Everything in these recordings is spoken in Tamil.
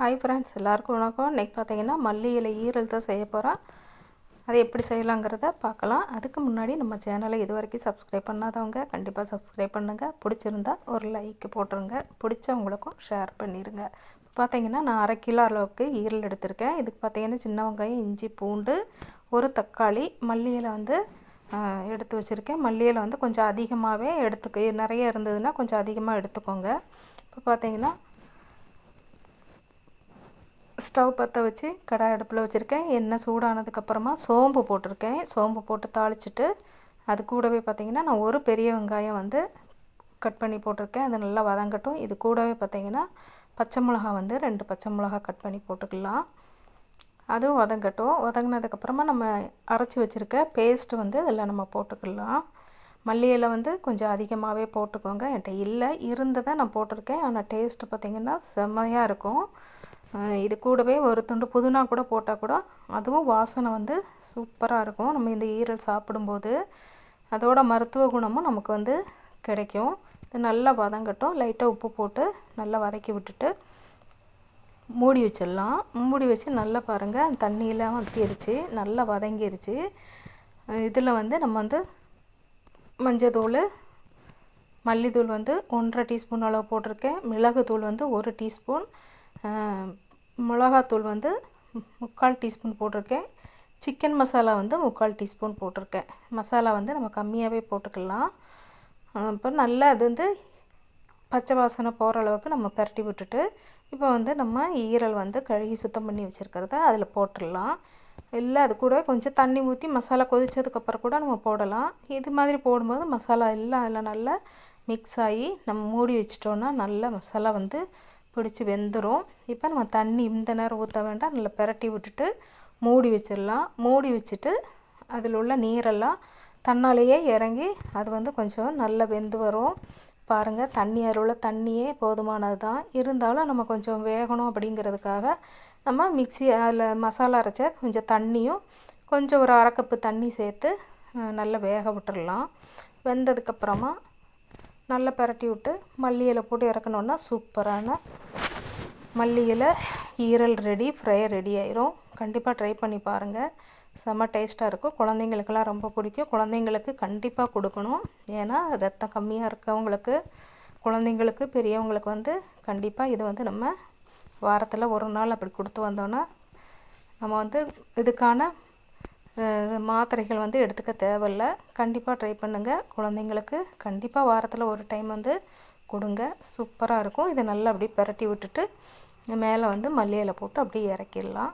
ஹாய் ஃப்ரெண்ட்ஸ் எல்லாருக்கும் வணக்கம். இன்றைக்கி பார்த்தீங்கன்னா மல்லி இலை ஈரல் தான் செய்ய போகிறோம் அதை எப்படி செய்யலாங்கிறத பார்க்கலாம். அதுக்கு முன்னாடி நம்ம சேனலை இது வரைக்கும் சப்ஸ்கிரைப் பண்ணாதவங்க கண்டிப்பாக சப்ஸ்கிரைப் பண்ணுங்கள் பிடிச்சிருந்தா ஒரு லைக் போட்டுருங்க. பிடிச்சவங்களுக்கும் ஷேர் பண்ணிடுங்க பார்த்தீங்கன்னா நான் அரை கிலோ அளவுக்கு ஈரல் எடுத்திருக்கேன். இதுக்கு பார்த்தீங்கன்னா சின்ன வெங்காயம் இஞ்சி பூண்டு ஒரு தக்காளி மல்லி இலை வந்து எடுத்து வச்சுருக்கேன். மல்லியலை வந்து கொஞ்சம் அதிகமாகவே எடுத்துக்க நிறைய இருந்ததுன்னா கொஞ்சம் அதிகமாக எடுத்துக்கோங்க. இப்போ பார்த்தீங்கன்னா ஸ்டவ் பற்ற வச்சு கடாய் அடுப்பில் வச்சுருக்கேன். எண்ணெய் சூடானதுக்கப்புறமா சோம்பு போட்டிருக்கேன். சோம்பு போட்டு தாளிச்சிட்டு அது கூடவே பார்த்திங்கன்னா நான் ஒரு பெரிய வெங்காயம் வந்து கட் பண்ணி போட்டிருக்கேன். அது நல்லா வதங்கட்டும். இது கூடவே பார்த்திங்கன்னா பச்சை மிளகா வந்து ரெண்டு பச்சை மிளகா கட் பண்ணி போட்டுக்கலாம். அதுவும் வதங்கட்டும். வதங்கினதுக்கப்புறமா நம்ம அரைச்சி வச்சுருக்க பேஸ்ட்டு வந்து இதில் நம்ம போட்டுக்கலாம். மல்லியில் வந்து கொஞ்சம் அதிகமாகவே போட்டுக்கோங்க. என்கிட்ட இல்லை. இருந்ததை நான் போட்டிருக்கேன். ஆனால் டேஸ்ட்டு பார்த்திங்கன்னா செம்மையாக இருக்கும். இது கூடவே ஒரு துண்டு புதினா கூட போட்டால் கூட அதுவும் வாசனை வந்து சூப்பராக இருக்கும். நம்ம இந்த ஈரல் சாப்பிடும்போது அதோட மருத்துவ குணமும் நமக்கு வந்து கிடைக்கும். இது நல்லா வதங்கட்டும். லைட்டாக உப்பு போட்டு நல்லா வதக்கி விட்டுட்டு மூடி வச்சிடலாம். மூடி வச்சு நல்லா பாருங்கள் தண்ணியெலாம் வத்திருச்சு நல்லா வதங்கிருச்சு. இதில் வந்து நம்ம வந்து மஞ்சத்தூள் மல்லித்தூள் வந்து ஒன்றரை டீஸ்பூன் அளவு போட்டிருக்கேன். மிளகுத்தூள் வந்து ஒரு டீஸ்பூன். மிளகாத்தூள் வந்து முக்கால் டீஸ்பூன் போட்டிருக்கேன். சிக்கன் மசாலா வந்து முக்கால் டீஸ்பூன் போட்டிருக்கேன். மசாலா வந்து நம்ம கம்மியாகவே போட்டுக்கலாம். இப்போ நல்லா அது வந்து பச்சை வாசனை போகிற அளவுக்கு நம்ம பரட்டி விட்டுட்டு இப்போ வந்து நம்ம ஈரல் வந்து கழுகி சுத்தம் பண்ணி வச்சுருக்கிறத அதில் போட்டுடலாம். இல்லை அது கூட கொஞ்சம் தண்ணி ஊற்றி மசாலா கொதித்ததுக்கப்புறம் கூட நம்ம போடலாம். இது மாதிரி போடும்போது மசாலா எல்லாம் அதில் நல்லா மிக்ஸ் ஆகி நம்ம மூடி வச்சிட்டோன்னா நல்லா மசாலா வந்து பிடிச்சி வெந்துடும் இப்போ நம்ம தண்ணி இந்த நேரம் ஊற்ற வேண்டாம். நல்லா பிரட்டி விட்டுட்டு மூடி வச்சிடலாம். மூடி வச்சுட்டு அதில் உள்ள நீரெல்லாம் தன்னாலேயே இறங்கி அது வந்து கொஞ்சம் நல்லா வெந்து வரும். பாருங்கள் தண்ணி அதில் உள்ள தண்ணியே போதுமானது தான் இருந்தாலும் நம்ம கொஞ்சம் வேகணும் அப்படிங்கிறதுக்காக நம்ம மிக்ஸி அதில் மசாலா அரைச்ச கொஞ்சம் தண்ணியும் கொஞ்சம் ஒரு அரை கப்பு தண்ணி சேர்த்து நல்லா வேக விட்டுடலாம் வெந்ததுக்கப்புறமா நல்லா பிரட்டி விட்டு மல்லி இலை போட்டு இறக்கணுன்னா சூப்பரான மல்லி இலை ஈரல் ரெடி ஃப்ரை ரெடி ஆயிரும். கண்டிப்பாக ட்ரை பண்ணி பாருங்கள் செம்ம டேஸ்ட்டாக இருக்கும். குழந்தைங்களுக்கெல்லாம் ரொம்ப பிடிக்கும். குழந்தைங்களுக்கு கண்டிப்பாக கொடுக்கணும். ஏன்னா ரத்தம் கம்மியாக இருக்கவங்களுக்கு குழந்தைங்களுக்கு பெரியவங்களுக்கு வந்து கண்டிப்பாக இது வந்து நம்ம வாரத்தில் ஒரு நாள் அப்படி கொடுத்து வந்தோன்னா நம்ம வந்து இதுக்கான மாத்திரைகள் வந்து எடுத்துக்க தேவையில்ல. கண்டிப்பாக ட்ரை பண்ணுங்கள் குழந்தைங்களுக்கு கண்டிப்பாக வாரத்தில் ஒரு டைம் வந்து கொடுங்க. சூப்பராக இருக்கும். இதை நல்லா அப்படியே பிரட்டி விட்டுட்டு மேலே வந்து மல்லி போட்டு அப்படியே இறக்கிடலாம்.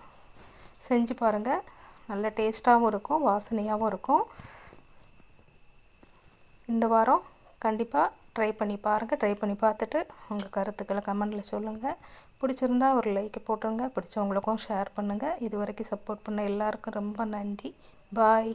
செஞ்சு பாருங்கள் நல்ல டேஸ்ட்டாகவும் இருக்கும். வாசனையாகவும் இருக்கும். இந்த வாரம் கண்டிப்பாக ட்ரை பண்ணி பாருங்கள் ட்ரை பண்ணி பார்த்துட்டு உங்கள் கருத்துக்களை கமெண்டில் சொல்லுங்கள் பிடிச்சிருந்தா ஒரு லைக்கை போட்டுருங்க. பிடிச்சவங்களுக்கும் ஷேர் பண்ணுங்கள் இது வரைக்கும் சப்போர்ட் பண்ண எல்லாருக்கும் ரொம்ப நன்றி. பாய்